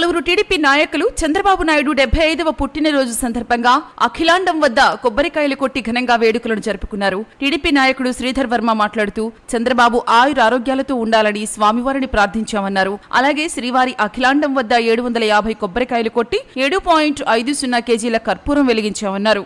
పలువురు టీడీపీ నాయకులు చంద్రబాబు నాయుడు డెబ్బై ఐదవ పుట్టినరోజు సందర్భంగా అఖిలాండం వద్ద కొబ్బరికాయలు కొట్టి ఘనంగా వేడుకలను జరుపుకున్నారు. టీడీపీ నాయకుడు శ్రీధర్ వర్మ మాట్లాడుతూ చంద్రబాబు ఆయుర ఆరోగ్యాలతో ఉండాలని స్వామివారిని ప్రార్థించామన్నారు. అలాగే శ్రీవారి అఖిలాండం వద్ద ఏడు వందల యాభై కొబ్బరికాయలు కొట్టి ఏడు పాయింట్ ఐదు సున్నా కేజీల కర్పూరం వెలిగించామన్నారు.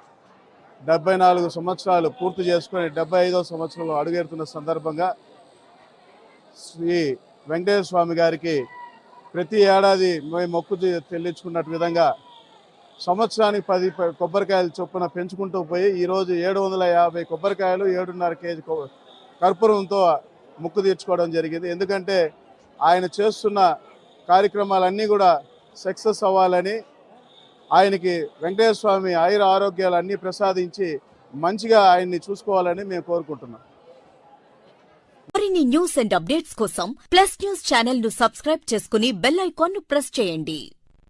డెబ్బై నాలుగు సంవత్సరాలు పూర్తి చేసుకొని డెబ్బై ఐదో సంవత్సరంలో అడుగెడుతున్న సందర్భంగా శ్రీ వెంకటేశ్వర స్వామి గారికి ప్రతి ఏడాది మేము మొక్కు చె- చెల్లించుకున్నట్టు విధంగా సంవత్సరానికి పది కొబ్బరికాయలు చొప్పున పెంచుకుంటూ పోయి ఈరోజు ఏడు వందల యాభై కొబ్బరికాయలు ఏడున్నర కేజీ కర్పూరంతో ముక్కు తీర్చుకోవడం జరిగింది. ఎందుకంటే ఆయన చేస్తున్న కార్యక్రమాలన్నీ కూడా సక్సెస్ అవ్వాలని ఆయనకి వెంకటేశ్వర స్వామి ఆయుర ఆరోగ్యాలు అన్నీ ప్రసాదించి మంచిగా ఆయన్ని చూసుకోవాలని మేము కోరుకుంటున్నాం. మరిన్ని న్యూస్ అండ్ అప్డేట్స్ కోసం ప్లస్ న్యూస్ ఛానల్ను సబ్స్క్రైబ్ చేసుకుని బెల్ ఐకాన్ను ప్రెస్ చేయండి.